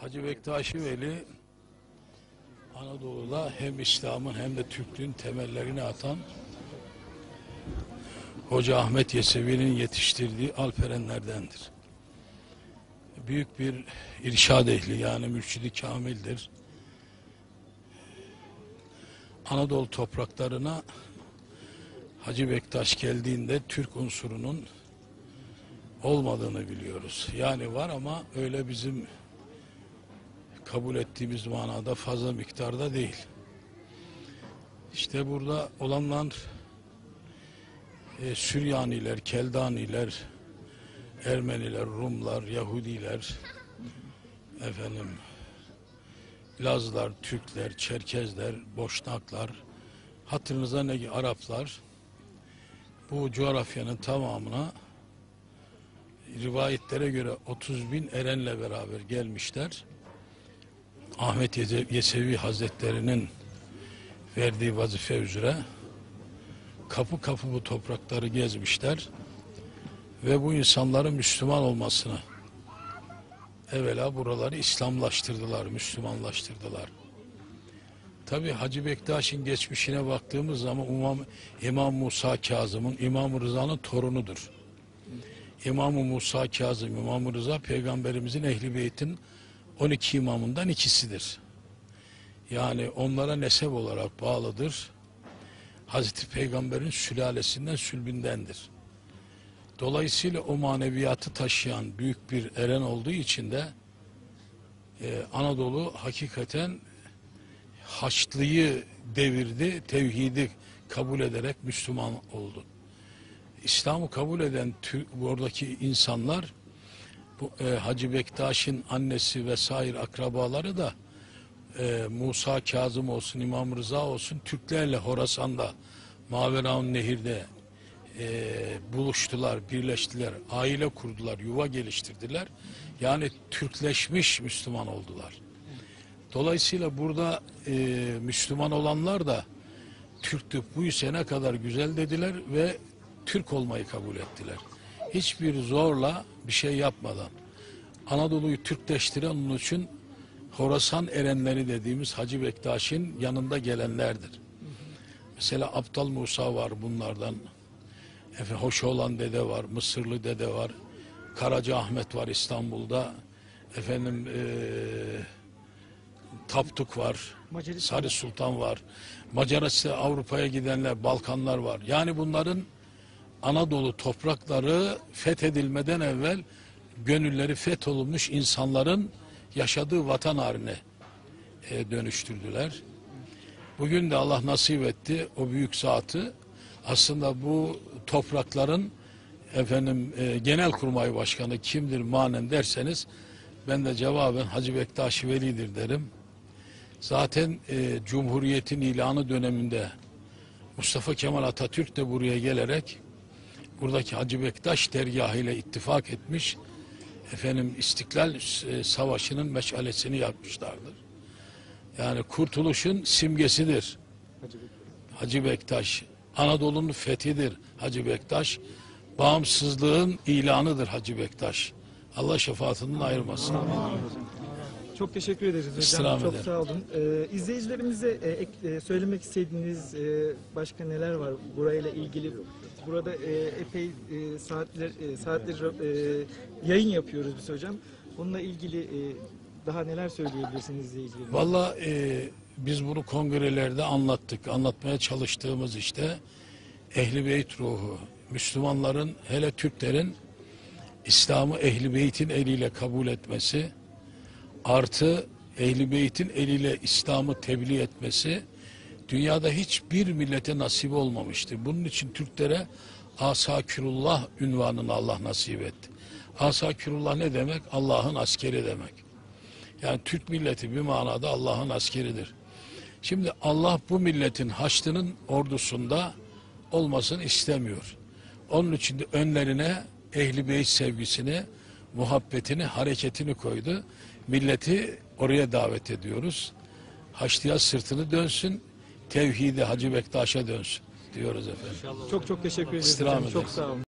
Hacı Bektaşi Veli Anadolu'da hem İslam'ın hem de Türklüğün temellerini atan Hoca Ahmet Yesevi'nin yetiştirdiği alperenlerdendir. Büyük bir irşad ehli yani mürşidi kamildir. Anadolu topraklarına Hacı Bektaş geldiğinde Türk unsurunun olmadığını biliyoruz. Yani var ama öyle bizim kabul ettiğimiz manada fazla miktarda değil. İşte burada olanlar e, Süryaniler, Keldaniler, Ermeniler, Rumlar, Yahudiler, efendim Lazlar, Türkler, Çerkezler, Boşnaklar, hatırınıza ne Araplar bu coğrafyanın tamamına rivayetlere göre 30 bin erenle beraber gelmişler. Ahmet Yesevi Hazretleri'nin verdiği vazife üzere kapı kapı bu toprakları gezmişler ve bu insanların Müslüman olmasını evvela buraları İslamlaştırdılar, Müslümanlaştırdılar. Tabi Hacı Bektaş'ın geçmişine baktığımız zaman İmam, İmam Musa Kazım'ın, İmam Rıza'nın torunudur. İmam Musa Kazım, İmam Rıza peygamberimizin ehli beytin 12 imamından ikisidir. Yani onlara nesep olarak bağlıdır. Hazreti Peygamber'in sülalesinden, sülbündendir. Dolayısıyla o maneviyatı taşıyan büyük bir eren olduğu için de e, Anadolu hakikaten Haçlıyı devirdi, tevhidi kabul ederek Müslüman oldu. İslam'ı kabul eden oradaki insanlar bu, e, Hacı Bektaş'ın annesi vesaire akrabaları da e, Musa Kazım olsun, İmam Rıza olsun Türklerle Horasan'da Maveraun Nehir'de e, buluştular, birleştiler, aile kurdular, yuva geliştirdiler. Yani Türkleşmiş Müslüman oldular. Dolayısıyla burada e, Müslüman olanlar da Türktük bu ise ne kadar güzel dediler ve Türk olmayı kabul ettiler. Hiçbir zorla bir şey yapmadan. Anadolu'yu Türkleştiren onun için Horasan erenleri dediğimiz Hacı Bektaş'ın yanında gelenlerdir. Mesela Aptal Musa var bunlardan. Efendim, Hoşoğlan dede var, Mısırlı dede var. Karaca Ahmet var İstanbul'da. Efendim eee Tapduk var. Macaristan. Sarı Sultan var. Macaristan Avrupa'ya gidenler, Balkanlar var. Yani bunların Anadolu toprakları fethedilmeden evvel gönülleri fetholunmuş insanların yaşadığı vatan haline e, dönüştürdüler. Bugün de Allah nasip etti o büyük zatı aslında bu toprakların efendim e, genel kurmay başkanı kimdir manen derseniz ben de cevaben Hacı Bektaş Veli'dir derim. Zaten e, Cumhuriyet'in ilanı döneminde Mustafa Kemal Atatürk de buraya gelerek buradaki Hacı Bektaş dergahı ile ittifak etmiş. Efendim İstiklal e, Savaşı'nın meşalesini yapmışlardır. Yani kurtuluşun simgesidir. Hacı Bektaş. Anadolu'nun fethidir Hacı Bektaş. Bağımsızlığın ilanıdır Hacı Bektaş. Allah şefaatinden ayırmasın. Çok teşekkür ederiz hocam. İstirham Çok ederim. sağ olun. Ee, izleyicilerimize e, ek- e, söylemek istediğiniz e, başka neler var burayla ilgili? Burada e, epey e, saatler e, saatler e, yayın yapıyoruz biz hocam. Bununla ilgili e, daha neler söyleyebilirsiniz izleyicilerimize? Valla e, biz bunu kongrelerde anlattık. Anlatmaya çalıştığımız işte Ehli Beyt ruhu. Müslümanların hele Türklerin İslam'ı Ehli Beyt'in eliyle kabul etmesi artı Ehli Beyt'in eliyle İslam'ı tebliğ etmesi dünyada hiçbir millete nasip olmamıştı. Bunun için Türklere Asakirullah ünvanını Allah nasip etti. Asakirullah ne demek? Allah'ın askeri demek. Yani Türk milleti bir manada Allah'ın askeridir. Şimdi Allah bu milletin Haçlı'nın ordusunda olmasını istemiyor. Onun için de önlerine ehli beyt sevgisini, muhabbetini, hareketini koydu. Milleti oraya davet ediyoruz. Haçlı'ya sırtını dönsün, tevhidi Hacı Bektaş'a dönsün diyoruz efendim. Çok çok teşekkür ederiz. Çok sağ olun.